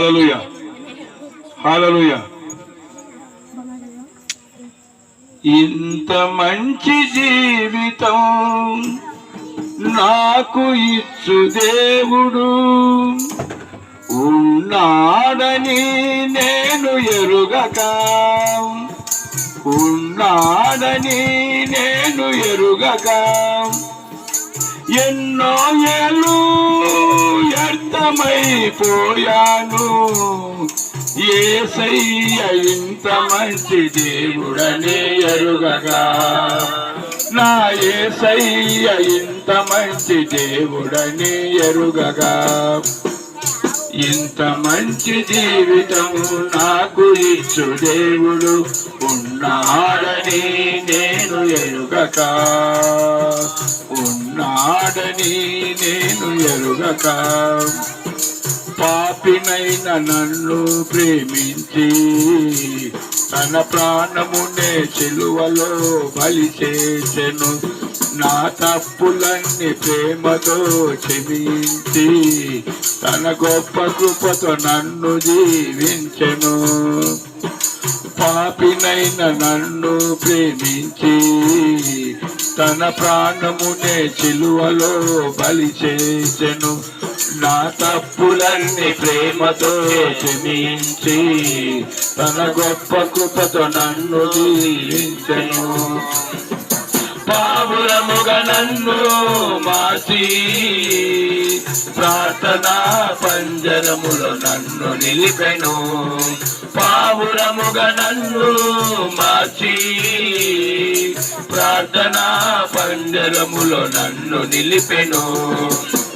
హల్లెలూయా హల్లెలూయా ఇంత మంచి జీవితం నాకు ఇచ్చు దేవుడు. ఉన్నాడని నేను ఎరుగక. ఉన్నాడని నేను ఎరుగక. ఎన్నో ఏళ్ళు వ్యర్థమైపోయాను. ఏసయ్య ఇంత మంచి దేవుడనే ఎరుగగా. నా ఏసయ్య ఇంత మంచి దేవుడనే ఎరుగగా. ఇంత మంచి జీవితం నాకు ఇచ్చు దేవుడు. ఉన్నాడని నేను ఎరుగక నాడని నేను ఎరుగక. పాపినైన నన్ను ప్రేమించి తన ప్రాణమునే చెలువలో బలి చేసెను. నా తప్పులన్నీ ప్రేమతో క్షమించి తన గొప్ప కృపతో నన్ను జీవించెను. పాపినైన నన్ను ప్రేమించి తన ప్రాణమునే చిలువలో బలి చేసెను. నా తప్పులన్నీ ప్రేమతో క్షమించి తన గొప్ప కృపతో నన్ను జీవించెను పావులముగ నన్ను మాసి ప్రార్థనా పంజరములో నన్ను నిలిపెను. పావురముగా నన్ను మార్చి ప్రార్థనా పంజరములో నన్ను నిలిపెను.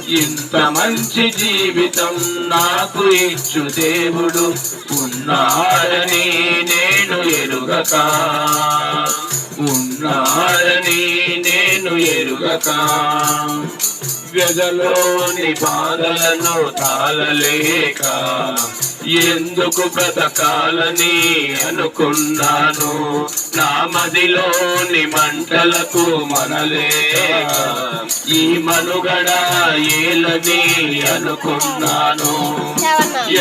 ఇంత మంచి జీవితం నాకు ఇచ్చు దేవుడు ఉన్నారని నేను ఎరుగక. ఉన్నారని నేను ఎరుగక. వ్యధలోని బాధలను తాళలేక ఎందుకు బ్రతకాలని అనుకున్నాను? నా మదిలోని మంటలకు మనలే ఈ మనుగడ ఏలని అనుకున్నాను?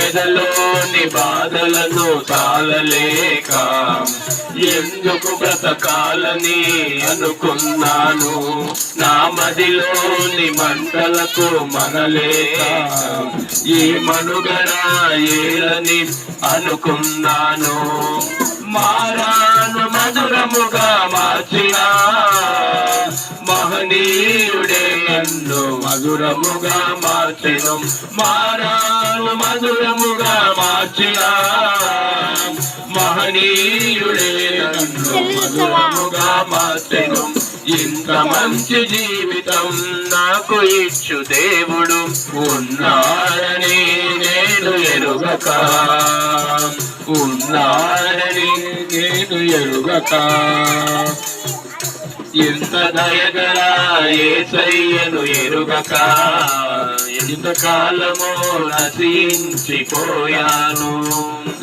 ఎదలోని బాధలను తాళలేక ఎందుకు బ్రతకాలని అనుకున్నాను? నా మదిలోని మంటలకు మనలేక ఈ మనుగడ ఏలని అనుకున్నాను. మారాను మధురముగా మార్చిన మహనీయుడే నన్ను మధురముగా మార్చెను. మారాను మధురముగా మార్చిన మహనీయుడే నన్ను మధురముగా మార్చెను. ఇంత మంచి జీవితం నాకు ఇచ్చు దేవుడు. ఉన్నాడని నేను ఎరుగక. ఉన్నాడని నేను ఎరుగక. ఎంత దయగల ఏసయ్యను ఎరుగక. ఎంతకాలమో నశించిపోయాను.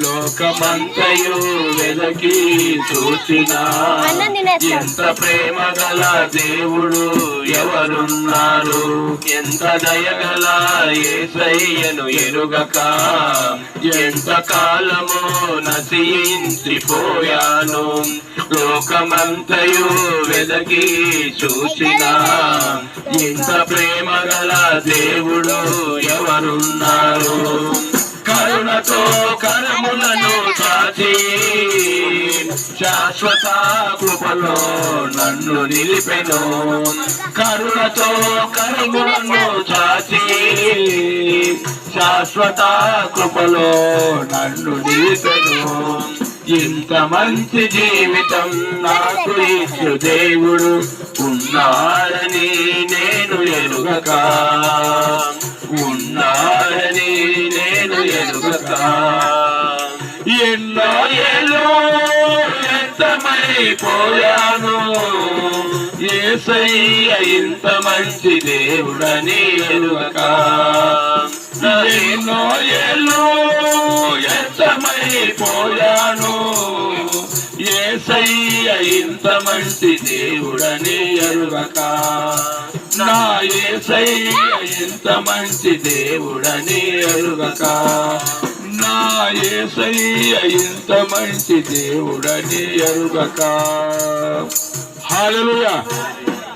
లోకమంతయు వెదకి చూసిన ఎంత ప్రేమ గల దేవుడు ఎవరున్నారు? ఎంత దయగల ఏసయ్యను ఎరుగక? ఎంత కాలమో నశించిపోయాను? లోకమంతయు వెదకి చూసిన ఎంత ప్రేమ గల దేవుడు ఎవరున్నారు? కరుణతో కరములను చాచి శాశ్వత కృపలో నన్ను నిలిపెను. కరుణతో కరములను చాచి శాశ్వత కృపలో నన్ను నిలిపెను. ఇంత మంచి జీవితం నాకు ఇచ్చు దేవుడు. ఉన్నాడని నేను ఎరుగక. ఉన్నాడని నేను ఎన్నో ఏళ్ళు ఎంతమైపోయాను ఏసయ్య ఇంత మంచి దేవుడని ఎరుగక ఎన్నో ఏళ్ళు ఎంతమైపోయాను ఏసయ్య ఇంత మంచి దేవుడని ఎరుగక నా ఏసయ్య ఇంత మంచి దేవుడని అడుగక. నా యేసయ్య ఇంత మంచి దేవుడని అడుగక. హాలలుయా